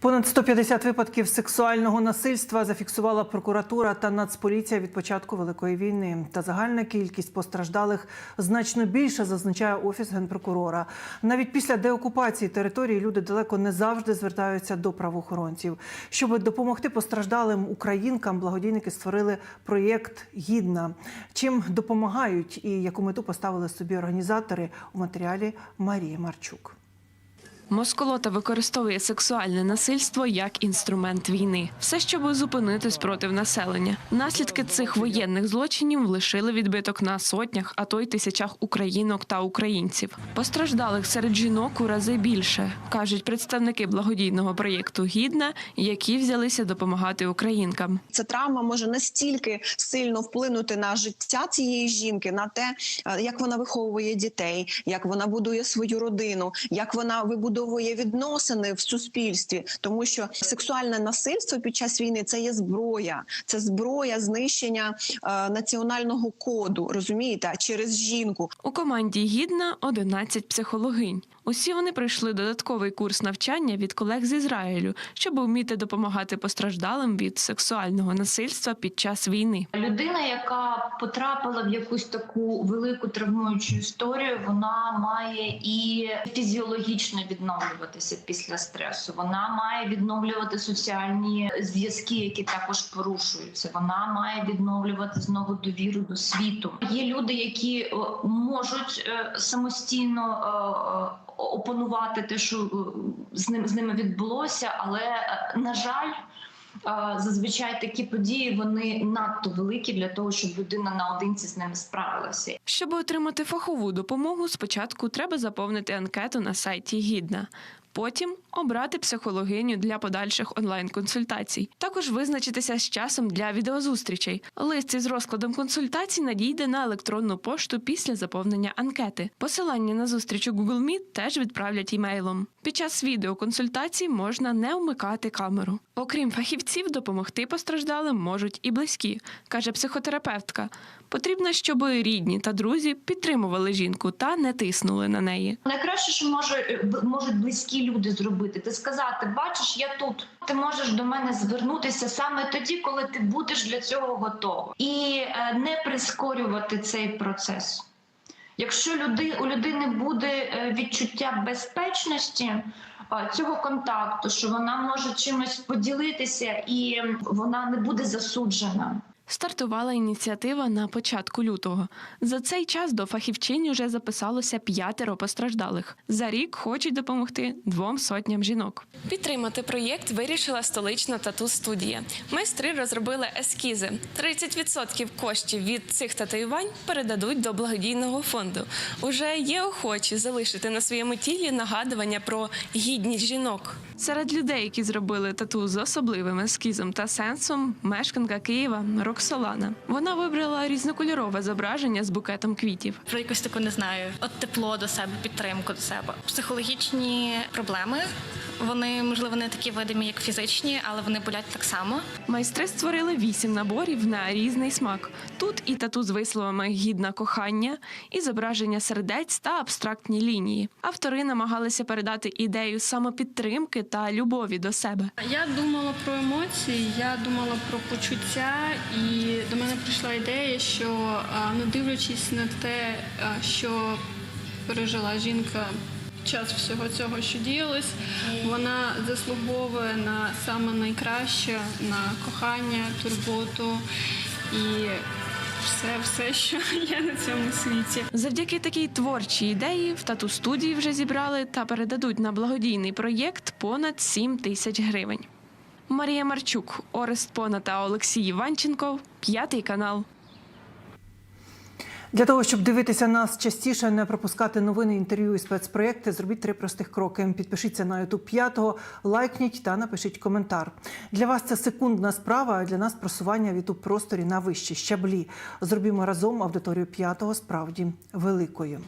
Понад 150 випадків сексуального насильства зафіксувала прокуратура та Нацполіція від початку великої війни. Та загальна кількість постраждалих значно більша, зазначає офіс генпрокурора. Навіть після деокупації території люди далеко не завжди звертаються до правоохоронців. Щоб допомогти постраждалим українкам, благодійники створили проєкт Гідна. Чим допомагають і яку мету поставили собі організатори у матеріалі Марії Марчук. Москолота використовує сексуальне насильство як інструмент війни, все, щоб зупинити спротив населення. Наслідки цих воєнних злочинів лишили відбиток на сотнях, а то й тисячах українок та українців. Постраждалих серед жінок у рази більше, кажуть представники благодійного проєкту Гідна, які взялися допомагати українкам. Ця травма може настільки сильно вплинути на життя цієї жінки, на те, е, як вона виховує дітей, як вона будує свою родину, як вона вибудовує відносини в суспільстві, тому що сексуальне насильство під час війни це є зброя, це зброя знищення е, національного коду. Розумієте, через жінку. У команді Гідна 11 психологинь. Усі вони пройшли додатковий курс навчання від колег з Ізраїлю, щоб вміти допомагати постраждалим від сексуального насильства під час війни. Людина, яка потрапила в якусь таку велику травмуючу історію, вона має і фізіологічно відновлюватися після стресу. Вона має відновлювати соціальні зв'язки, які також порушуються. Вона має відновлювати знову довіру до світу. Є люди, які е, можуть е, самостійно. е, Опанувати те, що з ним з ними відбулося, але на жаль, Зазвичай такі події вони надто великі для того, щоб людина наодинці з ними справилася. Щоб отримати фахову допомогу, спочатку треба заповнити анкету на сайті Гідна. Потім обрати психологиню для подальших онлайн-консультацій. Також визначитися з часом для відеозустрічей. Лист із розкладом консультацій надійде на електронну пошту після заповнення анкети. Посилання на зустріч у Google Meet теж відправлять імейлом. Під час відеоконсультацій можна не вмикати камеру. Окрім фахівців, допомогти постраждалим можуть і близькі, каже психотерапевтка. Потрібно, щоб рідні та друзі підтримували жінку та не тиснули на неї. Найкраще, що може можуть близькі люди зробити, це сказати: бачиш, я тут. Ти можеш до мене звернутися саме тоді, коли ти будеш для цього готова, і е, не прискорювати цей процес. Якщо люди, у людини буде е, відчуття безпечності е, цього контакту, що вона може чимось поділитися і вона не буде засуджена. Стартувала ініціатива на початку лютого. За цей час до фахівчинь уже записалося п'ятеро постраждалих. За рік хочуть допомогти двом сотням жінок. Підтримати проєкт вирішила столична тату студія. Майстри розробили ескізи. 30% коштів від цих татуювань передадуть до благодійного фонду. Уже є охочі залишити на своєму тілі нагадування про гідність жінок. Серед людей, які зробили тату з особливим ескізом та сенсом, мешканка Києва Роксолана. Вона вибрала різнокольорове зображення з букетом квітів. про якусь таку не знаю, от тепло до себе, підтримку до себе. Психологічні проблеми. Вони можливо не такі видимі, як фізичні, але вони болять так само. Майстри створили вісім наборів на різний смак. Тут і тату з висловами гідна кохання, і зображення сердець та абстрактні лінії. Автори намагалися передати ідею самопідтримки та любові до себе. Я думала про емоції, я думала про почуття, і до мене прийшла ідея, що не дивлячись на те, що пережила жінка час всього цього, що діялось, вона заслуговує на саме найкраще, на кохання, турботу і все, все, що є на цьому світі. Завдяки такій творчій ідеї в тату студії вже зібрали та передадуть на благодійний проєкт понад 7 тисяч гривень. Марія Марчук, Орест Пона та Олексій Іванченков, п'ятий канал. Для того, щоб дивитися нас частіше, не пропускати новини, інтерв'ю і спецпроєкти, зробіть три простих кроки. Підпишіться на YouTube 5, лайкніть та напишіть коментар. Для вас це секундна справа, а для нас просування в youtube просторі на вищі щаблі. Зробімо разом аудиторію п'ятого справді великою.